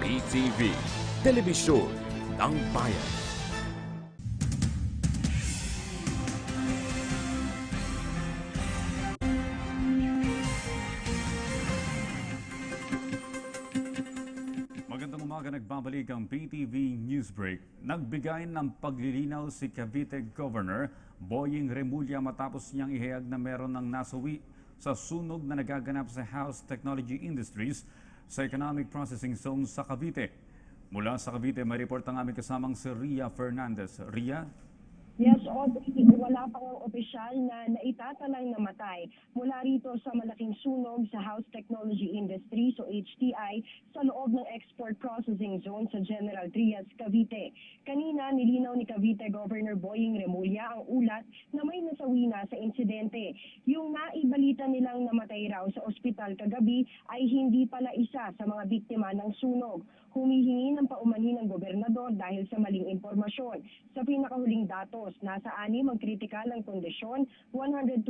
PTV, Telebisyon ng Bayan. Magandang umaga, nagbabalik ang PTV Newsbreak. Nagbigay ng paglilinaw si Cavite Governor Boying Remulla matapos niyang ihayag na meron ng nasawi sa sunog na nagaganap sa House Technology Industries sa Economic Processing Zone sa Cavite. Mula sa Cavite, may report ang aming kasamang si Ria Fernandez. Ria? Audrey, wala pang ang opisyal na naitatalang namatay mula rito sa malaking sunog sa House Technology Industry, so HTI, sa loob ng Export Processing Zone sa General Trias, Cavite. Kanina, nilinaw ni Cavite Governor Boying Remulla ang ulat na may nasawi na sa insidente. Yung naibalita nilang namatay raw sa ospital kagabi ay hindi pala isa sa mga biktima ng sunog. Humihingi ng paumanhin ng gobernador dahil sa maling impormasyon. Sa pinakahuling datos, nasa anim ang kritikal ang kondisyon, 126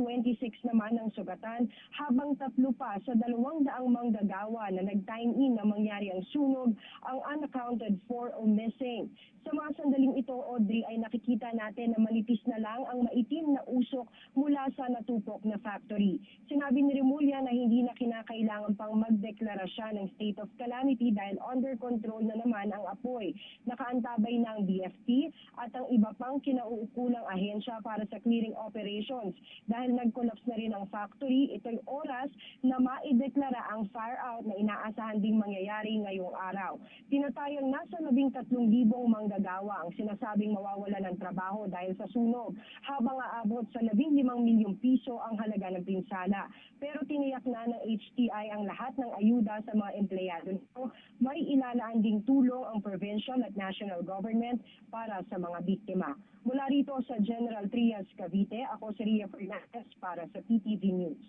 naman ang sugatan, habang tatlo pa sa dalawang daang manggagawa na nag-time in na mangyari ang sunog ang unaccounted for o missing. Sa mga sandaling ito, Audrey, ay nakikita natin na manipis na lang ang maitim na usok mula sa natupok na factory. Sinabi ni Remulla na hindi na kinakailangan pang magdeklara siya ng state of calamity dahil under control na naman ang apoy. Nakaantabay na ang BFP at ang iba pang kinauukulang ahensya para sa clearing operations. Dahil nag-collapse na rin ang factory, ito'y oras na maideklara ang fire out na inaasahan ding mangyayari ngayong araw. Tinatayang nasa 13,000 manggagawa ang sinasabing mawawala ng trabaho dahil sa sunog, habang aabot sa 15 milyong piso ang halaga ng pinsala. Pero tiniyak na ng HTI ang lahat ng ayuda sa mga empleyado. May ilalaan ding tulong ang provincial at national government para sa mga biktima. Mula rito sa General Trias, Cavite, ako si Ria Fernandez para sa PTV News.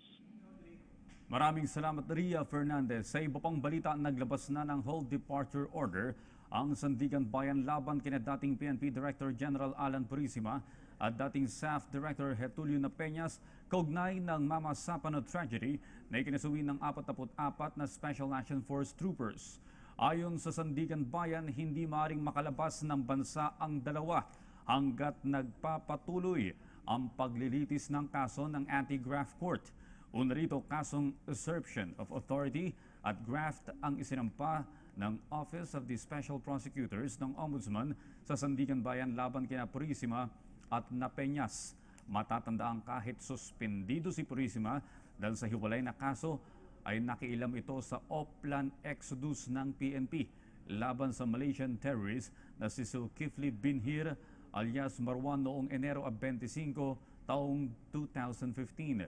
Maraming salamat Ria Fernandez. Sa iba pang balita, naglabas na ng hold departure order ang Sandigan Bayan laban kina dating PNP Director General Alan Purisima at dating SAF Director Getulio Napeñas kaugnay ng Mama Sapano tragedy na ikinasuwi ng 44 na Special Action Force troopers. Ayon sa Sandigan Bayan, hindi maring makalabas ng bansa ang dalawa hanggat nagpapatuloy ang paglilitis ng kaso ng Anti-Graft Court. Una rito, kasong usurpation of authority at graft ang isinampa ng Office of the Special Prosecutors ng Ombudsman sa Sandigan Bayan laban kina Purisima at Napeñas. Matatandaan kahit suspendido si Purisima dahil sa hiwalay na kaso ay nakiilam ito sa Oplan Exodus ng PNP laban sa Malaysian terrorist na si Zulkifli Binhir alias Marwan noong Enero 25 taong 2015.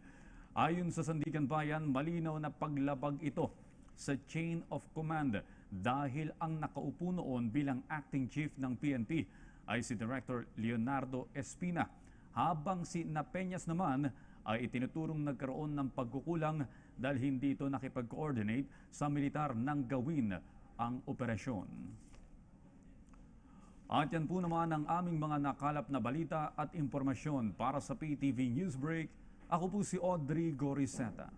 Ayon sa Sandigan Bayan, malinaw na paglabag ito sa chain of command dahil ang nakaupo noon bilang acting chief ng PNP ay si Director Leonardo Espina habang si Napeñas naman ay itinuturong nagkaroon ng pagkukulang dahil hindi ito nakipag-coordinate sa militar nang gawin ang operasyon. At yan po naman ang aming mga nakalap na balita at impormasyon para sa PTV Newsbreak. Ako po si Audrey Goriseta.